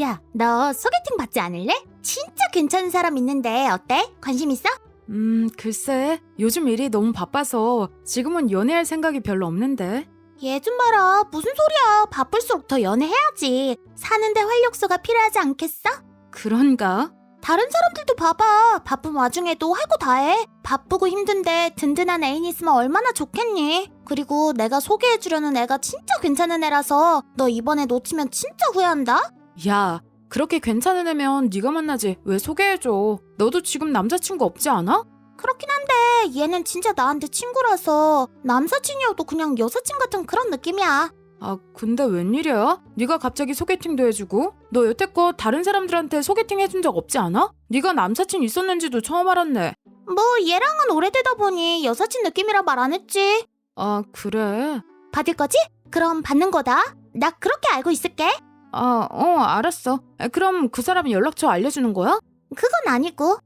야, 너 소개팅 받지 않을래? 진짜 괜찮은 사람 있는데 어때? 관심 있어? 음, 글쎄. 요즘 일이 너무 바빠서 지금은 연애할 생각이 별로 없는데. 얘 좀 봐라. 무슨 소리야. 바쁠수록 더 연애해야지. 사는데 활력소가 필요하지 않겠어? 그런가? 다른 사람들도 봐봐. 바쁜 와중에도 할거다 해. 바쁘고 힘든데 든든한 애인 있으면 얼마나 좋겠니? 그리고 내가 소개해주려는 애가 진짜 괜찮은 애라서 너 이번에 놓치면 진짜 후회한다? 야, 그렇게 괜찮은 애면 네가 만나지. 왜 소개해줘? 너도 지금 남자친구 없지 않아? 그렇긴 한데 얘는 진짜 나한테 친구라서 남사친이어도 그냥 여사친 같은 그런 느낌이야. 아, 근데 웬일이야? 네가 갑자기 소개팅도 해주고? 너 여태껏 다른 사람들한테 소개팅 해준 적 없지 않아? 네가 남사친 있었는지도 처음 알았네. 뭐 얘랑은 오래되다 보니 여사친 느낌이라 말 안 했지. 아, 그래? 받을 거지? 그럼 받는 거다. 나 그렇게 알고 있을게. 아, 어, 알았어. 아, 그럼 그 사람이 연락처 알려주는 거야? 그건 아니고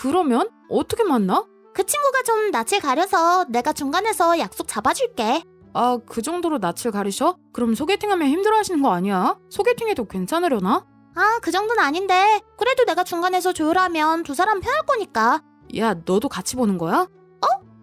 그러면 어떻게 만나? 그 친구가 좀 낯을 가려서 내가 중간에서 약속 잡아줄게. 아, 그 정도로 낯을 가리셔? 그럼 소개팅하면 힘들어하시는 거 아니야? 소개팅해도 괜찮으려나? 아, 그 정도는 아닌데 그래도 내가 중간에서 조율하면 두 사람 편할 거니까. 야, 너도 같이 보는 거야?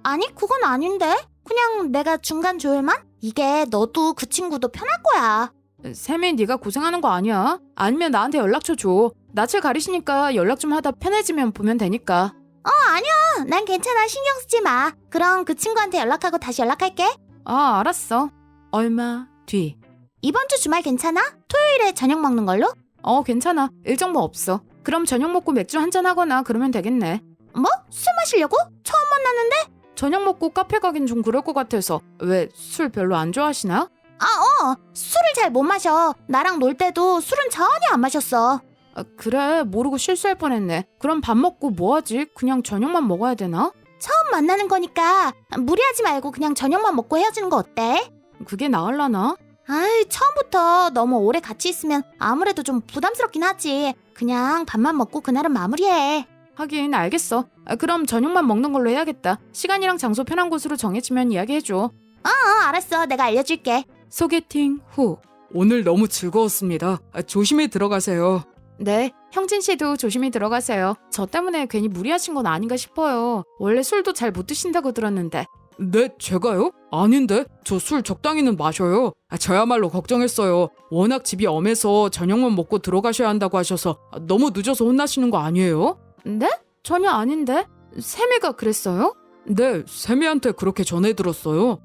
아니, 그건 아닌데. 그냥 내가 중간 조율만? 이게 너도 그 친구도 편할 거야. 샘이 네가 고생하는 거 아니야? 아니면 나한테 연락처 줘. 낯을 가리시니까 연락 좀 하다 편해지면 보면 되니까. 어, 아니야. 난 괜찮아. 신경 쓰지 마. 그럼 그 친구한테 연락하고 다시 연락할게. 아, 알았어. 얼마 뒤. 이번 주 주말 괜찮아? 토요일에 저녁 먹는 걸로? 어, 괜찮아. 일정 뭐 없어. 그럼 저녁 먹고 맥주 한잔 하거나 그러면 되겠네. 뭐? 술 마시려고? 처음 만났는데? 저녁 먹고 카페 가긴 좀 그럴 것 같아서. 왜 술 별로 안 좋아하시나? 아, 어. 술을 잘 못 마셔. 나랑 놀 때도 술은 전혀 안 마셨어. 아, 그래. 모르고 실수할 뻔했네. 그럼 밥 먹고 뭐 하지? 그냥 저녁만 먹어야 되나? 처음 만나는 거니까 무리하지 말고 그냥 저녁만 먹고 헤어지는 거 어때? 그게 나을라나? 아이, 처음부터 너무 오래 같이 있으면 아무래도 좀 부담스럽긴 하지. 그냥 밥만 먹고 그날은 마무리해. 하긴 알겠어. 아, 그럼 저녁만 먹는 걸로 해야겠다. 시간이랑 장소 편한 곳으로 정해지면 이야기해줘. 어, 알았어. 내가 알려줄게. 소개팅 후. 오늘 너무 즐거웠습니다. 아, 조심히 들어가세요. 네, 형진 씨도 조심히 들어가세요. 저 때문에 괜히 무리하신 건 아닌가 싶어요. 원래 술도 잘 못 드신다고 들었는데. 네, 제가요? 아닌데, 저 술 적당히는 마셔요. 아, 저야말로 걱정했어요. 워낙 집이 엄해서 저녁만 먹고 들어가셔야 한다고 하셔서 아, 너무 늦어서 혼나시는 거 아니에요? 네? 전혀 아닌데? 세미가 그랬어요? 네, 세미한테 그렇게 전해 들었어요.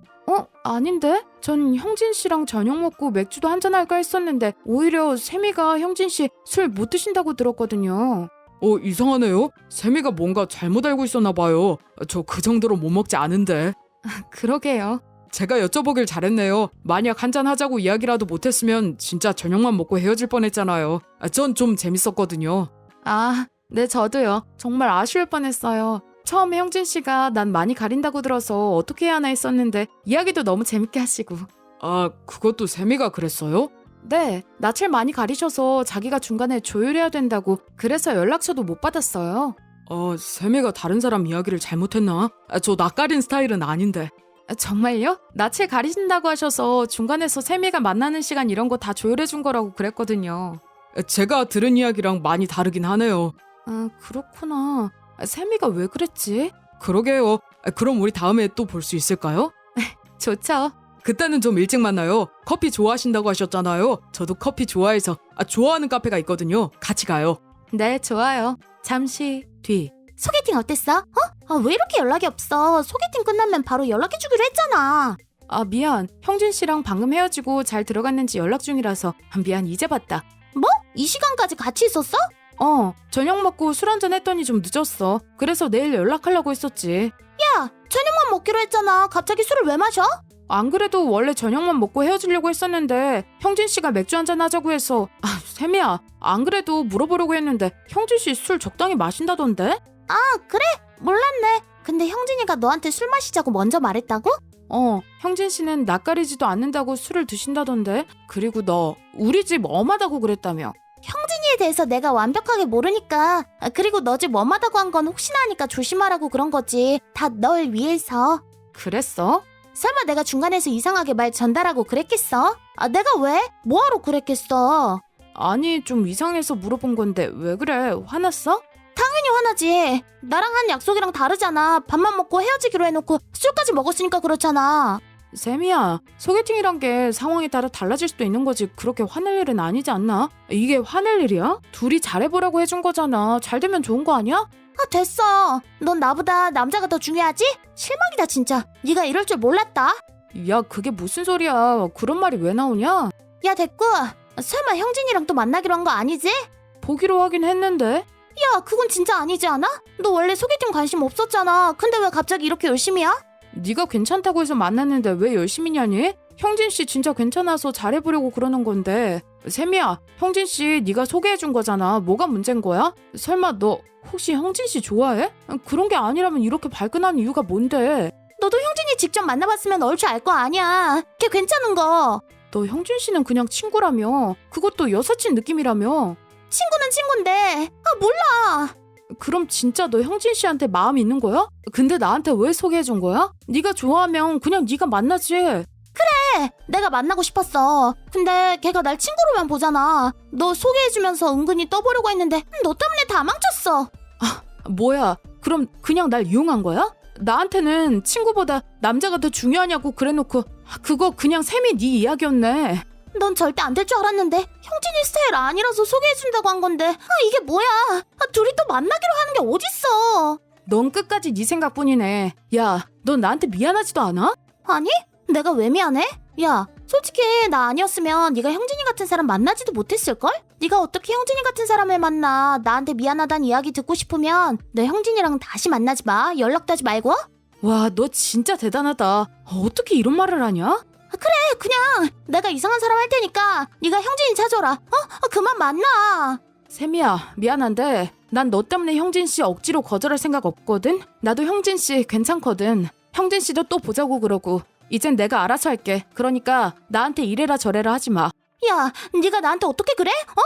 어? 아닌데? 전 형진 씨랑 저녁 먹고 맥주도 한잔 할까 했었는데 오히려 세미가 형진 씨 술 못 드신다고 들었거든요. 어, 이상하네요. 세미가 뭔가 잘못 알고 있었나 봐요. 저 그 정도로 못 먹지 않은데. 그러게요. 제가 여쭤보길 잘했네요. 만약 한잔 하자고 이야기라도 못했으면 진짜 저녁만 먹고 헤어질 뻔했잖아요. 아, 전좀 재밌었거든요. 아, 네, 저도요. 정말 아쉬울 뻔했어요. 처음에 형진 씨가 난 많이 가린다고 들어서 어떻게 해야 하나 했었는데 이야기도 너무 재밌게 하시고. 아, 그것도 세미가 그랬어요? 네, 낯을 많이 가리셔서 자기가 중간에 조율해야 된다고 그래서 연락처도 못 받았어요. 어, 세미가 다른 사람 이야기를 잘못했나? 아, 저 낯가린 스타일은 아닌데. 아, 정말요? 낯을 가리신다고 하셔서 중간에서 세미가 만나는 시간 이런 거 다 조율해 준 거라고 그랬거든요. 제가 들은 이야기랑 많이 다르긴 하네요. 아, 그렇구나. 아, 세미가 왜 그랬지? 그러게요. 아, 그럼 우리 다음에 또 볼 수 있을까요? 좋죠. 그때는 좀 일찍 만나요. 커피 좋아하신다고 하셨잖아요. 저도 커피 좋아해서 아, 좋아하는 카페가 있거든요. 같이 가요. 네, 좋아요. 잠시 뒤. 소개팅 어땠어? 어? 아, 왜 이렇게 연락이 없어? 소개팅 끝나면 바로 연락해주기로 했잖아. 아, 미안. 형진 씨랑 방금 헤어지고 잘 들어갔는지 연락 중이라서 아, 미안 이제 봤다. 뭐? 이 시간까지 같이 있었어? 어, 저녁 먹고 술 한잔 했더니 좀 늦었어. 그래서 내일 연락하려고 했었지. 야, 저녁만 먹기로 했잖아. 갑자기 술을 왜 마셔? 안 그래도 원래 저녁만 먹고 헤어지려고 했었는데 형진 씨가 맥주 한잔 하자고 해서 아, 세미야. 안 그래도 물어보려고 했는데 형진 씨 술 적당히 마신다던데? 아, 그래? 몰랐네. 근데 형진이가 너한테 술 마시자고 먼저 말했다고? 어, 형진 씨는 낯가리지도 않는다고 술을 드신다던데. 그리고 너 우리 집 엄하다고 그랬다며. 대해서 내가 완벽하게 모르니까. 아, 그리고 너집 엄하다고 한 건 혹시나 하니까 조심하라고 그런 거지. 다 널 위해서. 그랬어? 설마 내가 중간에서 이상하게 말 전달하고 그랬겠어? 아, 내가 왜? 뭐하러 그랬겠어? 아니 좀 이상해서 물어본 건데 왜 그래? 화났어? 당연히 화나지. 나랑 한 약속이랑 다르잖아. 밥만 먹고 헤어지기로 해놓고 술까지 먹었으니까 그렇잖아. 세미야, 소개팅이란 게 상황에 따라 달라질 수도 있는 거지. 그렇게 화낼 일은 아니지 않나? 이게 화낼 일이야? 둘이 잘해보라고 해준 거잖아. 잘 되면 좋은 거 아니야? 아 됐어. 넌 나보다 남자가 더 중요하지? 실망이다 진짜. 네가 이럴 줄 몰랐다. 야, 그게 무슨 소리야. 그런 말이 왜 나오냐? 야 됐고. 설마 형진이랑 또 만나기로 한 거 아니지? 보기로 하긴 했는데. 야 그건 진짜 아니지 않아? 너 원래 소개팅 관심 없었잖아. 근데 왜 갑자기 이렇게 열심히야? 네가 괜찮다고 해서 만났는데 왜 열심히냐니? 형진 씨 진짜 괜찮아서 잘해보려고 그러는 건데. 세미야, 형진 씨 네가 소개해준 거잖아. 뭐가 문제인 거야? 설마 너 혹시 형진 씨 좋아해? 그런 게 아니라면 이렇게 발끈한 이유가 뭔데? 너도 형진이 직접 만나봤으면 얼추 알 거 아니야. 걔 괜찮은 거. 너 형진 씨는 그냥 친구라며. 그것도 여사친 느낌이라며. 친구는 친구인데. 아 몰라. 그럼 진짜 너 형진 씨한테 마음 있는 거야? 근데 나한테 왜 소개해 준 거야? 네가 좋아하면 그냥 네가 만나지. 그래. 내가 만나고 싶었어. 근데 걔가 날 친구로만 보잖아. 너 소개해주면서 은근히 떠보려고 했는데 너 때문에 다 망쳤어. 뭐야? 그럼 그냥 날 이용한 거야? 나한테는 친구보다 남자가 더 중요하냐고 그래놓고 그거 그냥 샘이 네 이야기였네. 넌 절대 안 될 줄 알았는데 형진이 스타일 아니라서 소개해준다고 한 건데 아 이게 뭐야? 아, 둘이 또 만나기로 하는 게 어딨어? 넌 끝까지 네 생각뿐이네. 야, 넌 나한테 미안하지도 않아? 아니? 내가 왜 미안해? 야, 솔직히 나 아니었으면 네가 형진이 같은 사람 만나지도 못했을걸? 네가 어떻게 형진이 같은 사람을 만나 나한테 미안하단 이야기 듣고 싶으면 너 형진이랑 다시 만나지 마 연락도 하지 말고 와, 너 진짜 대단하다. 어떻게 이런 말을 하냐? 그래 그냥 내가 이상한 사람 할 테니까 네가 형진이 찾아라 어? 어, 그만 만나 세미야, 미안한데 난 너 때문에 형진 씨 억지로 거절할 생각 없거든. 나도 형진 씨 괜찮거든. 형진 씨도 또 보자고 그러고. 이젠 내가 알아서 할게. 그러니까 나한테 이래라 저래라 하지 마. 야 네가 나한테 어떻게 그래? 어?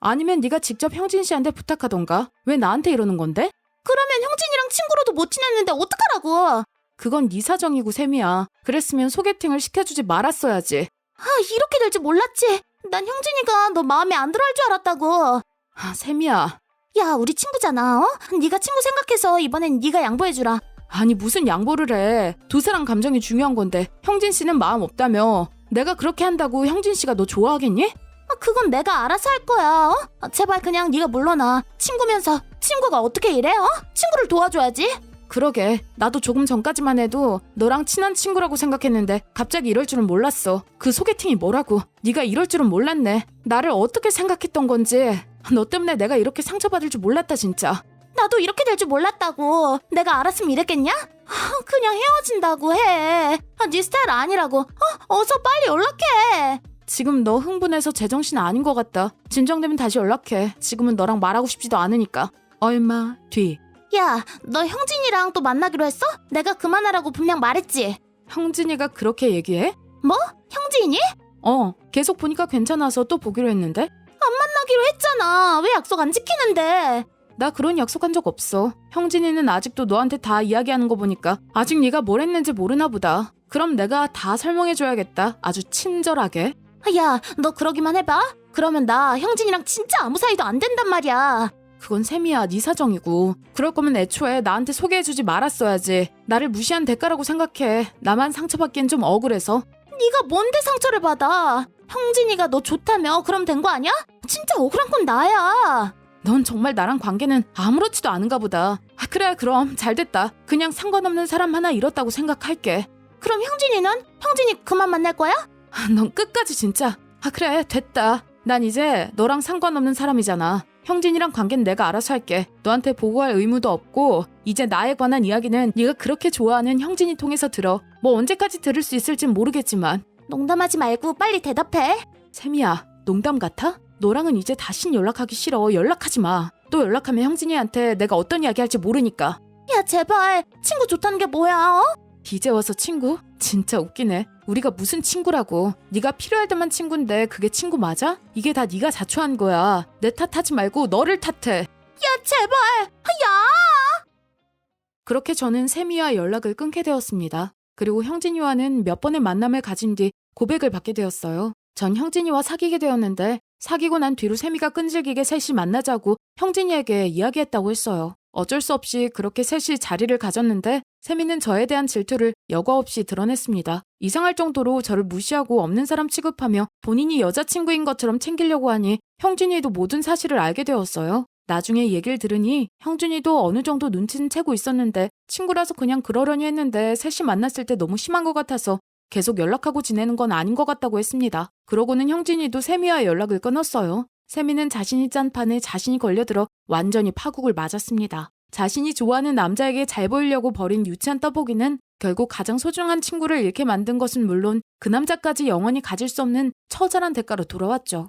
아니면 네가 직접 형진 씨한테 부탁하던가. 왜 나한테 이러는 건데? 그러면 형진이랑 친구로도 못 지냈는데 어떡하라고 그건 네 사정이고 셈이야. 그랬으면 소개팅을 시켜주지 말았어야지. 아 이렇게 될 줄 몰랐지 난 형진이가 너 마음에 안 들어 할 줄 알았다고 아, 셈이야. 야 우리 친구잖아 어? 네가 친구 생각해서 이번엔 네가 양보해 주라 아니 무슨 양보를 해. 두 사람 감정이 중요한 건데 형진 씨는 마음 없다며. 내가 그렇게 한다고 형진 씨가 너 좋아하겠니? 아, 그건 내가 알아서 할 거야 어? 아, 제발 그냥 네가 물러나 친구면서 친구가 어떻게 이래 어? 친구를 도와줘야지 그러게. 나도 조금 전까지만 해도 너랑 친한 친구라고 생각했는데 갑자기 이럴 줄은 몰랐어. 그 소개팅이 뭐라고. 네가 이럴 줄은 몰랐네. 나를 어떻게 생각했던 건지. 너 때문에 내가 이렇게 상처받을 줄 몰랐다 진짜. 나도 이렇게 될 줄 몰랐다고 내가 알았으면 이랬겠냐? 아, 그냥 헤어진다고 해 아, 네 스타일 아니라고 어? 어서 빨리 연락해 지금 너 흥분해서 제정신 아닌 것 같다. 진정되면 다시 연락해. 지금은 너랑 말하고 싶지도 않으니까. 얼마 뒤. 야, 너 형진이랑 또 만나기로 했어? 내가 그만하라고 분명 말했지. 형진이가 그렇게 얘기해? 뭐? 형진이? 어, 계속 보니까 괜찮아서 또 보기로 했는데? 만나기로 했잖아. 왜 약속 안 지키는데? 나 그런 약속한 적 없어. 형진이는 아직도 너한테 다 이야기하는 거 보니까 아직 네가 뭘 했는지 모르나 보다. 그럼 내가 다 설명해줘야겠다. 아주 친절하게. 야, 너 그러기만 해봐. 그러면 나 형진이랑 진짜 아무 사이도 안 된단 말이야. 그건 셈이야, 네 사정이고. 그럴 거면 애초에 나한테 소개해주지 말았어야지. 나를 무시한 대가라고 생각해. 나만 상처받기엔 좀 억울해서. 네가 뭔데 상처를 받아? 형진이가 너 좋다며 그럼 된 거 아니야? 진짜 억울한 건 나야. 넌 정말 나랑 관계는 아무렇지도 않은가 보다. 아, 그래, 그럼 잘 됐다. 그냥 상관없는 사람 하나 잃었다고 생각할게. 그럼 형진이는? 형진이 그만 만날 거야? 아, 넌 끝까지 진짜. 아, 그래, 됐다. 난 이제 너랑 상관없는 사람이잖아. 형진이랑 관계는 내가 알아서 할게. 너한테 보고할 의무도 없고 이제 나에 관한 이야기는 네가 그렇게 좋아하는 형진이 통해서 들어. 뭐 언제까지 들을 수 있을진 모르겠지만 농담하지 말고 빨리 대답해. 세미야, 농담 같아? 너랑은 이제 다신 연락하기 싫어. 연락하지 마. 또 연락하면 형진이한테 내가 어떤 이야기 할지 모르니까. 야 제발 친구 좋다는 게 뭐야? 어? 이제 와서 친구? 진짜 웃기네. 우리가 무슨 친구라고. 네가 필요할 때만 친구인데 그게 친구 맞아? 이게 다 네가 자초한 거야. 내 탓하지 말고 너를 탓해. 야 제발. 야. 그렇게 저는 세미와 연락을 끊게 되었습니다. 그리고 형진이와는 몇 번의 만남을 가진 뒤 고백을 받게 되었어요. 전 형진이와 사귀게 되었는데 사귀고 난 뒤로 세미가 끈질기게 셋이 만나자고 형진이에게 이야기했다고 했어요. 어쩔 수 없이 그렇게 셋이 자리를 가졌는데 세미는 저에 대한 질투를 여과 없이 드러냈습니다. 이상할 정도로 저를 무시하고 없는 사람 취급하며 본인이 여자친구인 것처럼 챙기려고 하니 형준이도 모든 사실을 알게 되었어요. 나중에 얘기를 들으니 형준이도 어느 정도 눈치는 채고 있었는데 친구라서 그냥 그러려니 했는데 셋이 만났을 때 너무 심한 것 같아서 계속 연락하고 지내는 건 아닌 것 같다고 했습니다. 그러고는 형진이도 세미와 연락을 끊었어요. 세미는 자신이 짠 판에 자신이 걸려들어 완전히 파국을 맞았습니다. 자신이 좋아하는 남자에게 잘 보이려고 벌인 유치한 떠보기는 결국 가장 소중한 친구를 잃게 만든 것은 물론 그 남자까지 영원히 가질 수 없는 처절한 대가로 돌아왔죠.